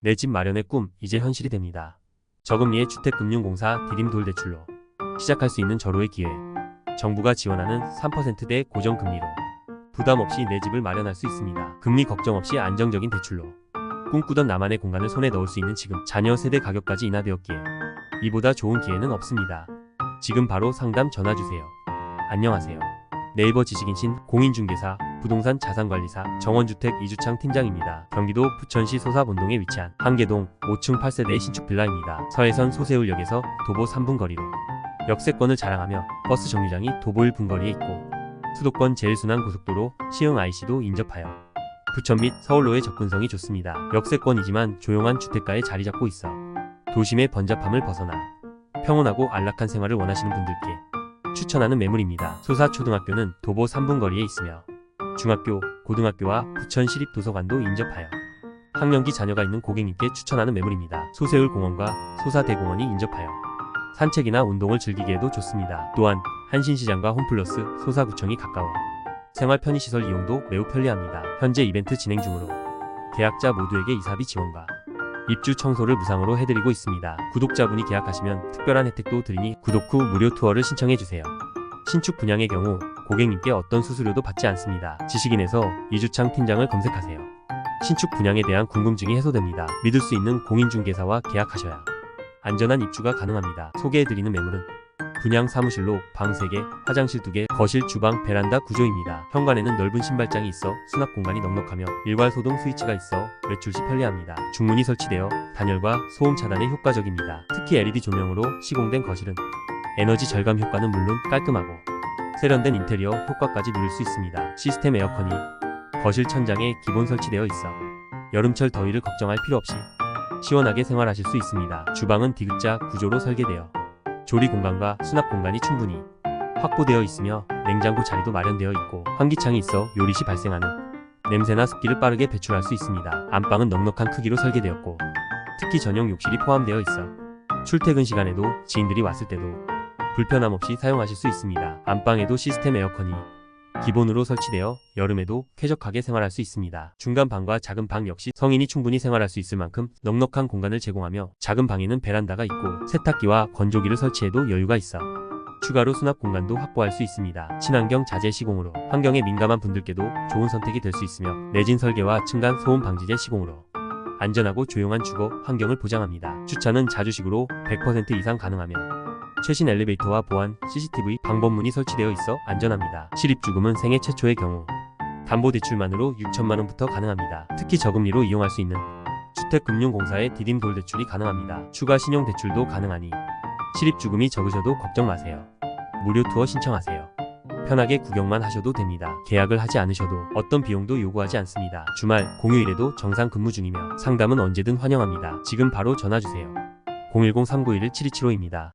내 집 마련의 꿈 이제 현실이 됩니다. 저금리의 주택금융공사 디딤돌 대출로 시작할 수 있는 절호의 기회. 정부가 지원하는 3%대 고정금리로 부담 없이 내 집을 마련할 수 있습니다. 금리 걱정 없이 안정적인 대출로 꿈꾸던 나만의 공간을 손에 넣을 수 있는 지금 자녀 세대 가격까지 인하되었기에 이보다 좋은 기회는 없습니다. 지금 바로 상담 전화 주세요. 안녕하세요. 네이버 지식인신 공인중개사 부동산 자산관리사 정원주택 이주창 팀장입니다. 경기도 부천시 소사본동에 위치한 한계동 5층 8세대 신축 빌라입니다. 서해선 소세울역에서 도보 3분 거리로 역세권을 자랑하며 버스 정류장이 도보 1분 거리에 있고 수도권 제일순환 고속도로 시흥 IC도 인접하여 부천 및 서울로의 접근성이 좋습니다. 역세권이지만 조용한 주택가에 자리 잡고 있어 도심의 번잡함을 벗어나 평온하고 안락한 생활을 원하시는 분들께 추천하는 매물입니다. 소사초등학교는 도보 3분 거리에 있으며 중학교, 고등학교와 부천시립도서관도 인접하여 학령기 자녀가 있는 고객님께 추천하는 매물입니다. 소세울 공원과 소사대공원이 인접하여 산책이나 운동을 즐기기에도 좋습니다. 또한 한신시장과 홈플러스 소사구청이 가까워 생활 편의시설 이용도 매우 편리합니다. 현재 이벤트 진행 중으로 계약자 모두에게 이사비 지원과 입주 청소를 무상으로 해드리고 있습니다. 구독자분이 계약하시면 특별한 혜택도 드리니 구독 후 무료 투어를 신청해주세요. 신축 분양의 경우 고객님께 어떤 수수료도 받지 않습니다. 지식인에서 이주창 팀장을 검색하세요. 신축 분양에 대한 궁금증이 해소됩니다. 믿을 수 있는 공인중개사와 계약하셔야 안전한 입주가 가능합니다. 소개해드리는 매물은 분양 사무실로 방 3개, 화장실 2개, 거실, 주방, 베란다 구조입니다. 현관에는 넓은 신발장이 있어 수납 공간이 넉넉하며 일괄 소동 스위치가 있어 외출 시 편리합니다. 중문이 설치되어 단열과 소음 차단에 효과적입니다. 특히 LED 조명으로 시공된 거실은 에너지 절감 효과는 물론 깔끔하고 세련된 인테리어 효과까지 누릴 수 있습니다. 시스템 에어컨이 거실 천장에 기본 설치되어 있어 여름철 더위를 걱정할 필요 없이 시원하게 생활하실 수 있습니다. 주방은 디귿자 구조로 설계되어 조리 공간과 수납 공간이 충분히 확보되어 있으며 냉장고 자리도 마련되어 있고 환기창이 있어 요리 시 발생하는 냄새나 습기를 빠르게 배출할 수 있습니다. 안방은 넉넉한 크기로 설계되었고 특히 전용 욕실이 포함되어 있어 출퇴근 시간에도 지인들이 왔을 때도 불편함 없이 사용하실 수 있습니다. 안방에도 시스템 에어컨이 기본으로 설치되어 여름에도 쾌적하게 생활할 수 있습니다. 중간 방과 작은 방 역시 성인이 충분히 생활할 수 있을 만큼 넉넉한 공간을 제공하며 작은 방에는 베란다가 있고 세탁기와 건조기를 설치해도 여유가 있어 추가로 수납 공간도 확보할 수 있습니다. 친환경 자재 시공으로 환경에 민감한 분들께도 좋은 선택이 될 수 있으며 내진 설계와 층간 소음 방지제 시공으로 안전하고 조용한 주거 환경을 보장합니다. 주차는 자주식으로 100% 이상 가능하며 최신 엘리베이터와 보안, CCTV 방범문이 설치되어 있어 안전합니다. 실입주금은 생애 최초의 경우 담보대출만으로 6천만원부터 가능합니다. 특히 저금리로 이용할 수 있는 주택금융공사의 디딤 돌 대출이 가능합니다. 추가 신용대출도 가능하니 실입주금이 적으셔도 걱정 마세요. 무료 투어 신청하세요. 편하게 구경만 하셔도 됩니다. 계약을 하지 않으셔도 어떤 비용도 요구하지 않습니다. 주말, 공휴일에도 정상 근무 중이며 상담은 언제든 환영합니다. 지금 바로 전화주세요. 010-391-7275입니다.